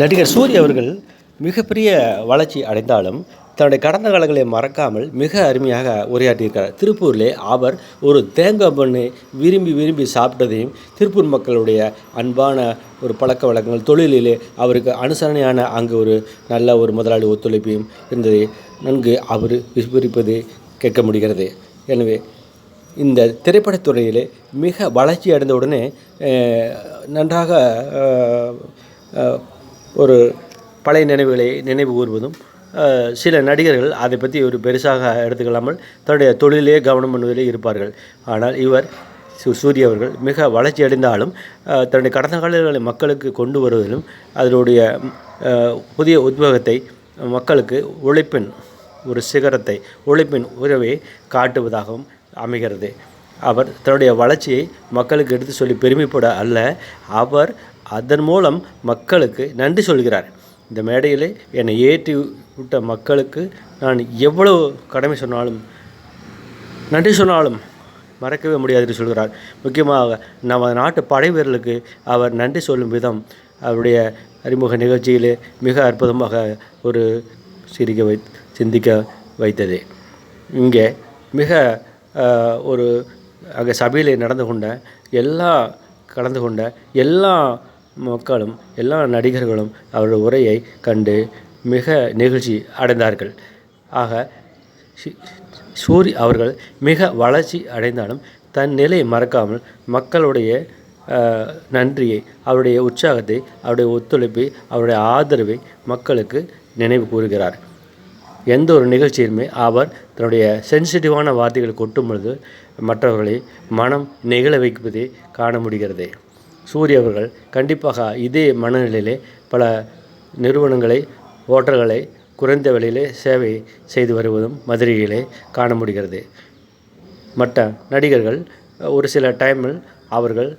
நடிகர் சூரிய அவர்கள் மிகப்பெரிய வளர்ச்சி அடைந்தாலும் தன்னுடைய கடந்த காலங்களை மறக்காமல் மிக அருமையாக உரையாற்றியிருக்கிறார். திருப்பூரிலே அவர் ஒரு தேங்காய் பண்ணு விரும்பி விரும்பி சாப்பிட்டதையும் திருப்பூர் மக்களுடைய அன்பான ஒரு பழக்க வழக்கங்கள் தொழிலிலே அவருக்கு அனுசரணையான அங்கு ஒரு நல்ல ஒரு முதலாளி ஒத்துழைப்பையும் இருந்ததை நன்கு அவர் விவரிப்பது கேட்க முடிகிறது. எனவே இந்த திரைப்படத்துறையிலே மிக வளர்ச்சி அடைந்தவுடனே நன்றாக ஒரு பழைய நினைவுகளை நினைவு கூறுவதும் சில நடிகர்கள் அதை பற்றி ஒரு பெருசாக எடுத்துக்கொள்ளாமல் தன்னுடைய தொழிலே கவனம் பண்ணுவதிலே இருப்பார்கள். ஆனால் இவர் சு சூரிய அவர்கள் மிக வளர்ச்சி அடைந்தாலும் தன்னுடைய கடந்த காலங்களை மக்களுக்கு கொண்டு வருவதிலும் அதனுடைய புதிய உத்வேகத்தை மக்களுக்கு உழைப்பின் ஒரு சிகரத்தை உழைப்பின் உறவை காட்டுவதாகவும் அமைகிறது. அவர் தன்னுடைய வளர்ச்சியை மக்களுக்கு எடுத்து சொல்லி பெருமைப்பட அல்ல அவர் அதன் மூலம் மக்களுக்கு நன்றி சொல்கிறார். இந்த மேடையிலே என்னை ஏற்றி விட்ட மக்களுக்கு நான் எவ்வளவு கடமை சொன்னாலும் நன்றி சொன்னாலும் மறக்கவே முடியாது என்று சொல்கிறார். முக்கியமாக நம்ம நாட்டு படை வீரர்களுக்கு அவர் நன்றி சொல்லும் விதம் அவருடைய அறிமுக நிகழ்ச்சியிலே மிக அற்புதமாக ஒரு சிரிக்க வை சிந்திக்க வைத்தது. இங்கே மிக ஒரு அங்கே சபையில் நடந்து கொண்ட எல்லா கலந்து கொண்ட எல்லா மக்களும் எல்லா நடிகர்களும் அவருடைய உரையை கண்டு மிக நெகிழ்ச்சி அடைந்தார்கள். ஆக சூரி அவர்கள் மிக வளர்ச்சி அடைந்தாலும் தன் நிலையை மறக்காமல் மக்களுடைய நன்றியை அவருடைய உற்சாகத்தை அவருடைய ஒத்துழைப்பை அவருடைய ஆதரவை மக்களுக்கு நினைவு கூறுகிறார். எந்த ஒரு நிகழ்ச்சியுமே அவர் தன்னுடைய சென்சிட்டிவான வார்த்தைகளை கொட்டும் பொழுது மற்றவர்களை மனம் நெகிழ வைப்பதை காண முடிகிறது. சூரிய அவர்கள் கண்டிப்பாக இதே மனநிலையிலே பல நிறுவனங்களை ஓட்டல்களை குறைந்த விலையிலே சேவை செய்து வருவதும் மதுரையிலே காண முடிகிறது மற்ற நடிகர்கள் ஒரு சில டைமில் அவர்கள்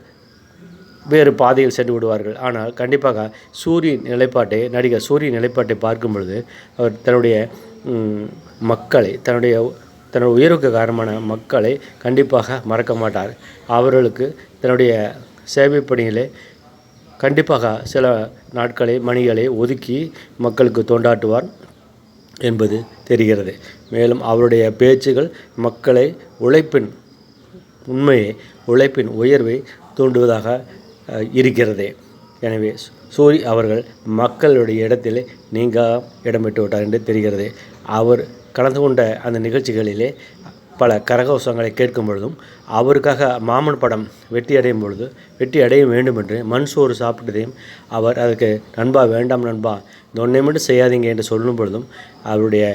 வேறு பாதையில் சென்று விடுவார்கள். ஆனால் கண்டிப்பாக சூரியன் நிலைப்பாட்டை நடிகர் சூரியன் நிலைப்பாட்டை பார்க்கும் பொழுது அவர் தன்னுடைய மக்களை தன்னுடைய தன்னுடைய உயர்வுக்கு காரணமான மக்களை கண்டிப்பாக மறக்க மாட்டார். அவர்களுக்கு தன்னுடைய சேவை பணிகளை கண்டிப்பாக சில நாட்களை மணிகளை ஒதுக்கி மக்களுக்கு தொண்டாட்டுவார் என்பது தெரிகிறது. மேலும் அவருடைய பேச்சுகள் மக்களை உழைப்பின் உண்மையை உழைப்பின் உயர்வை தூண்டுவதாக இருக்கிறது. எனவே சூரி அவர்கள் மக்களுடைய இடத்தில் நீங்க இடம்பெற்று விட்டார் என்று தெரிகிறது. அவர் கலந்து கொண்ட அந்த நிகழ்ச்சிகளிலே பல கரகோஷங்களை கேட்கும் பொழுதும் அவருக்காக மாமன் படம் வெற்றி அடையும் பொழுது வெற்றி அடைய வேண்டும் என்று மண் சோறு சாப்பிட்டதையும் அவர் அதுக்கு நண்பா வேண்டாம் நண்பா தொன்னை மட்டும் செய்யாதீங்க என்று சொல்லும் பொழுதும் அவருடைய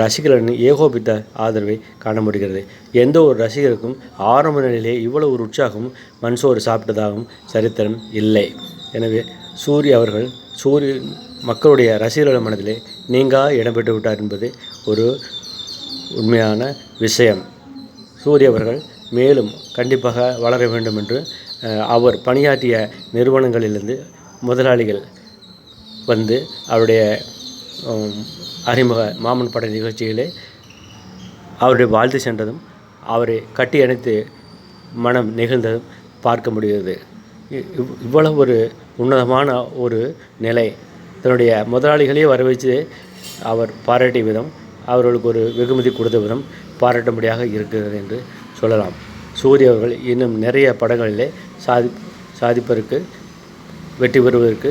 ரசிகர்களின் ஏகோபித்த ஆதரவை காண முடிகிறது. எந்த ஒரு ரசிகருக்கும் ஆரம்ப நிலையிலே இவ்வளவு ஒரு உற்சாகம் மண் சோறு சாப்பிட்டதாகவும் சரித்திரம் இல்லை. எனவே சூரிய அவர்கள் சூரிய மக்களுடைய ரசிகர்கள் மனதிலே நீங்கா இடம்பெற்று விட்டார் என்பது ஒரு உண்மையான விஷயம். சூரிய அவர்கள் மேலும் கண்டிப்பாக வளர வேண்டும் என்று அவர் பணியாற்றிய நிறுவனங்களிலிருந்து முதலாளிகள் வந்து அவருடைய அறிமுக மாமன் பட நிகழ்ச்சியிலே அவருடைய வாழ்த்து சென்றதும் அவரை கட்டி அணைத்து மனம் நெகிழ்ந்ததும் பார்க்க முடிகிறது. இவ்- இவ்வளவு ஒரு உன்னதமான ஒரு நிலை. தன்னுடைய முதலாளிகளையே வரவேற்று அவர் பாராட்டிய விதம் அவர்களுக்கு ஒரு வெகுமதி கொடுத்த விதம் பாராட்டும்படியாக இருக்கிறது என்று சொல்லலாம். சூரிய அவர்கள் இன்னும் நிறைய படங்களிலே சாதி சாதிப்பதற்கு வெற்றி பெறுவதற்கு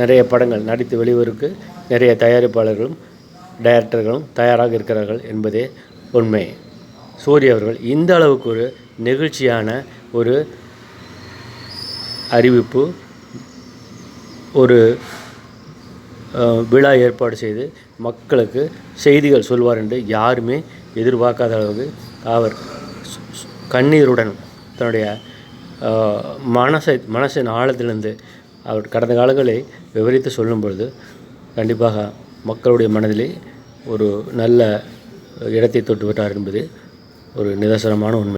நிறைய படங்கள் நடித்து வெளிவருக்கு நிறைய தயாரிப்பாளர்களும் டைரக்டர்களும் தயாராக இருக்கிறார்கள் என்பதே உண்மை. சூரிய அவர்கள் இந்த அளவுக்கு ஒரு நெகிழ்ச்சியான ஒரு அறிவிப்பு ஒரு விழா ஏற்பாடு செய்து மக்களுக்கு செய்திகள் சொல்வார் என்று யாருமே எதிர்பார்க்காத அளவுக்கு அவர் கண்ணீருடன் தன்னுடைய மனசை மனசின் ஆழத்திலிருந்து அவர் கடந்த காலங்களை விவரித்து சொல்லும் பொழுது கண்டிப்பாக மக்களுடைய மனதிலே ஒரு நல்ல இடத்தை தொட்டு விட்டார் என்பது ஒரு நிதர்சனமான உண்மை.